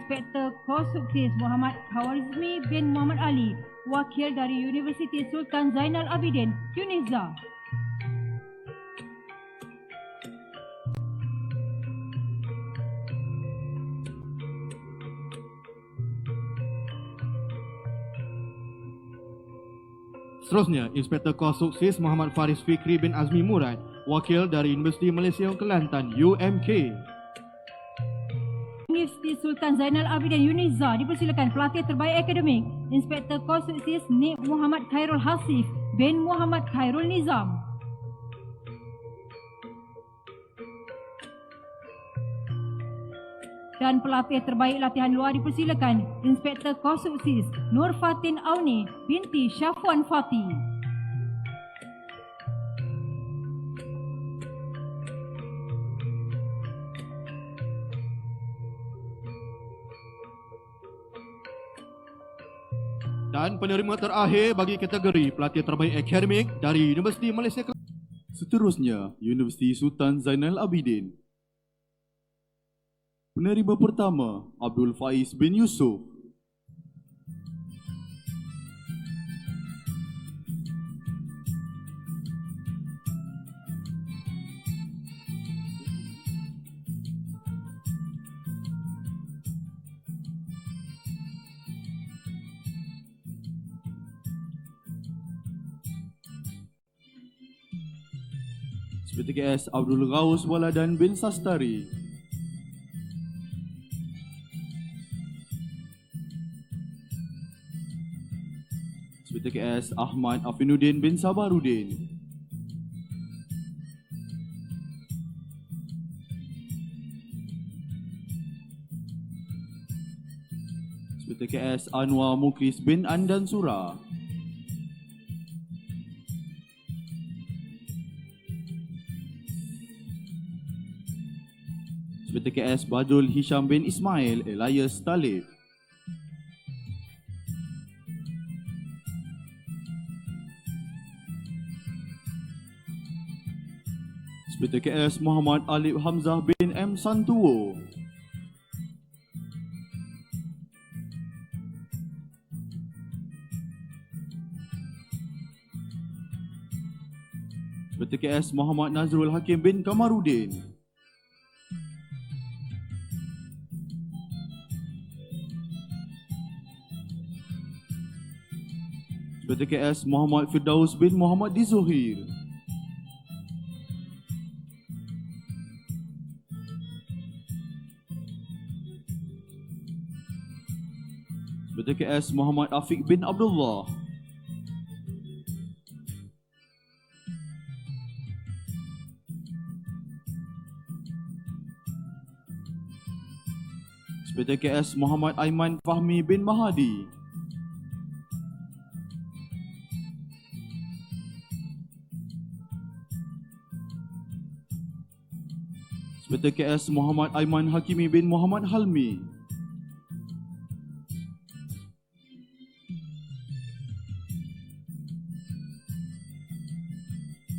Inspektor Kos Sukses Muhammad Khawarizmi bin Muhammad Ali, wakil dari Universiti Sultan Zainal Abidin, Tunisia. Seterusnya, Inspektor Kos Sukses Muhammad Faris Fikri bin Azmi Murad, wakil dari Universiti Malaysia Kelantan UMK. Universiti Sultan Zainal Abidin Uniza dipersilakan pelatih terbaik akademik Inspektor Konstruksis Nik Muhammad Khairul Hasif bin Muhammad Khairul Nizam. Dan pelatih terbaik latihan luar dipersilakan Inspektor Konstruksis Nur Fatin Auni binti Syafwan Fatih. Dan penerima terakhir bagi kategori pelatih terbaik akademik dari Universiti Malaysia Kelantan. Seterusnya, Universiti Sultan Zainal Abidin. Penerima pertama, Abdul Faiz bin Yusof. Seperti KS Abdul Ghaus Waladan bin Sastari. Seperti KS Ahmad Afinuddin bin Sabarudin. Seperti KS Anwar Muklis bin Andan Surah. Seperti KS Badrul Hisham bin Ismail Elias Talib. Seperti KS Muhammad Alif Hamzah bin M. Santuo. Seperti KS Muhammad Nazrul Hakim bin Kamarudin. Seperti KS Muhammad Firdaus bin Muhammad Dizuhir. Seperti KS Muhammad Afiq bin Abdullah. Seperti KS Muhammad Aiman Fahmi bin Mahadi. Seperti KS Muhammad Aiman Hakimi bin Muhammad Halmi.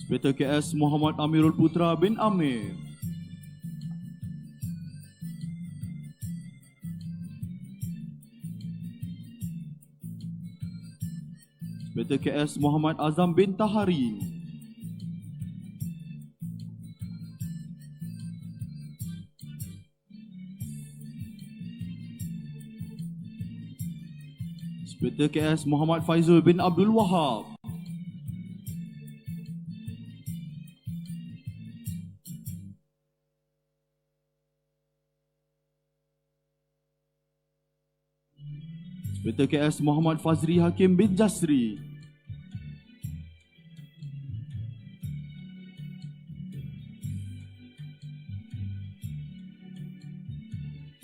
Seperti KS Muhammad Amirul Putra bin Amir. Seperti KS Muhammad Azam bin Tahari. Seperti KS Muhammad Faizul bin Abdul Wahab. Seperti KS Muhammad Fazri Hakim bin Jasri.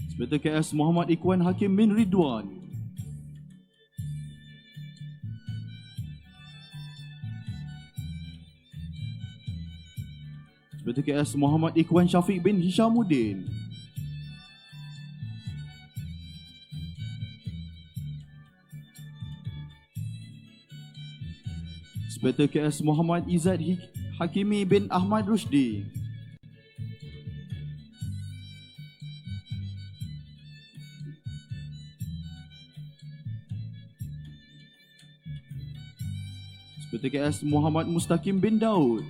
Seperti KS Muhammad Ikwan Hakim bin Ridwan. Dr. KS Muhammad Ikhwan Syafiq bin Hishamuddin. Dr. KS Muhammad Izzat Hakimi bin Ahmad Rushdi. Dr. KS Muhammad Mustaqim bin Daud.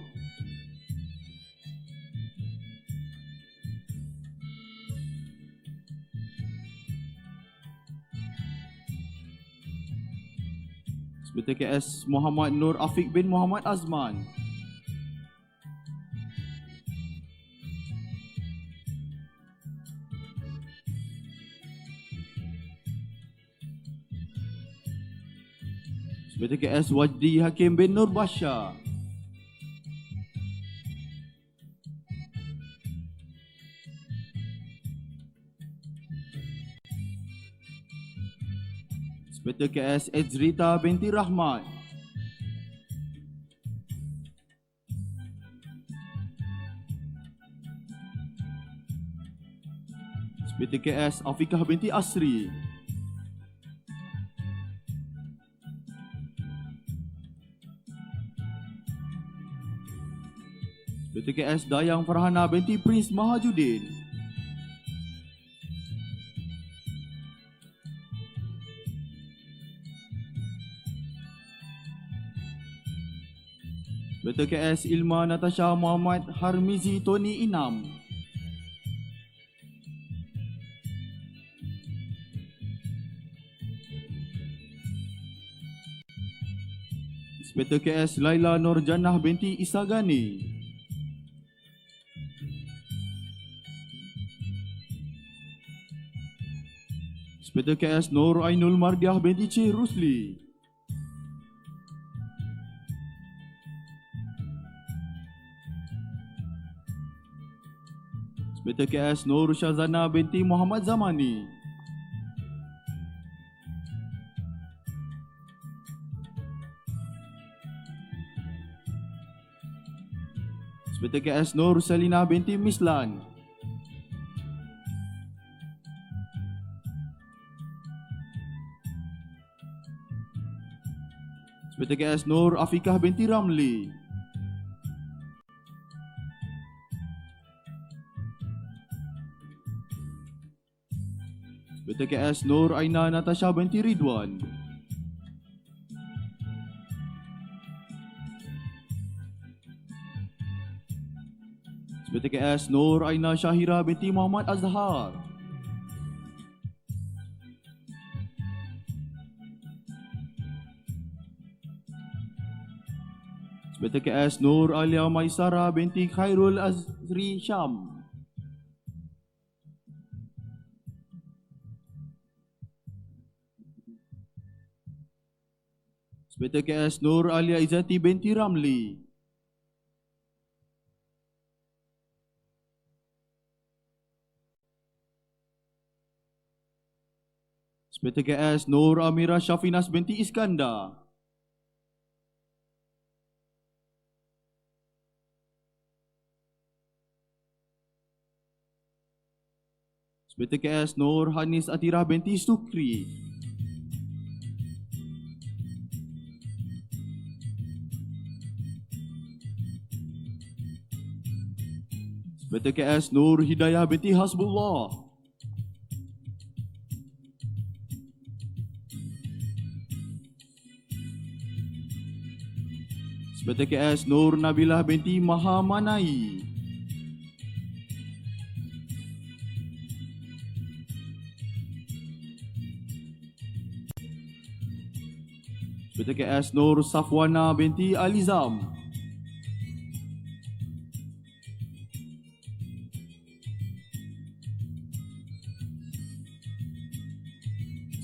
Inspektor KS Muhammad Nur Afiq bin Muhammad Azman. Inspektor KS Wajdi Hakim bin Nur Bashar. Inspektor KS Edzrita binti Rahmat. Inspektor KS Afikah binti Asri. Inspektor KS Dayang Farhana binti Prince Mahajudin. Inspektor KS Ilma Natasha Muhammad Harmizi Tony Inam. Inspektor KS Laila Nur Jannah binti Isagani. Inspektor KS Nur Ainul Mardiah binti Cik Rusli. Inspektor KS Nur Syazana binti Muhammad Zamani. Inspektor KS Nur Selina binti Mislan. Inspektor KS Nur Afikah binti Ramli. Inspektor KS Nur Aina Natasha binti Ridwan. Inspektor KS Nur Aina Syahira binti Muhammad Azhar. Inspektor KS Nur Alia Maisara binti Khairul Azri Syam. Inspektor KS Nur Alia Izzati binti Ramli. Inspektor KS Nur Amira Syafinas binti Iskandar. Inspektor KS Nur Hanis Atirah binti Sukri. Inspektor KS Nur Hidayah binti Hasbullah. Inspektor KS Nur Nabilah binti Mahamanai. Inspektor KS Nur Safwana binti Alizam.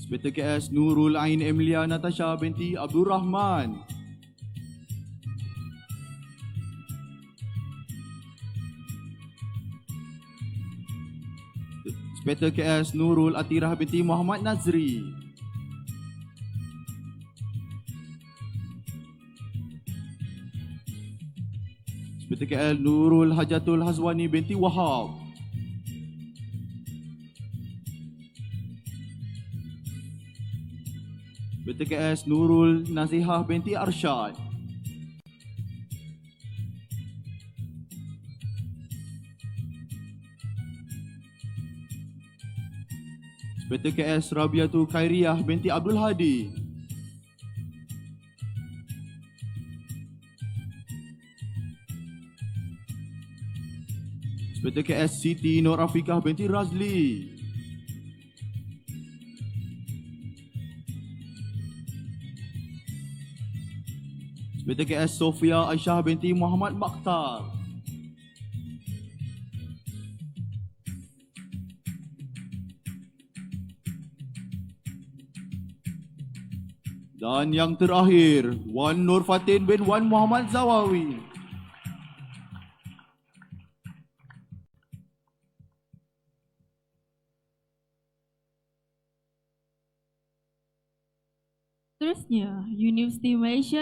Inspektor KS Nurul Ain Emilia Natasha binti Abdul Rahman. Inspektor KS Nurul Atirah binti Muhammad Nazri. Inspektor KL Nurul Hajatul Hazwani binti Wahab. PTKS Nurul Nasihah binti Arshad. PTKS Rabiatu Khairiyah binti Abdul Hadi. PTKS Siti Nur Afiqah binti Razli. Inspektor KS Sofia Aisyah binti Muhammad Makhtar. Dan yang terakhir, Wan Nur Fatin bin Wan Muhammad Zawawi. Seterusnya, Universiti Malaysia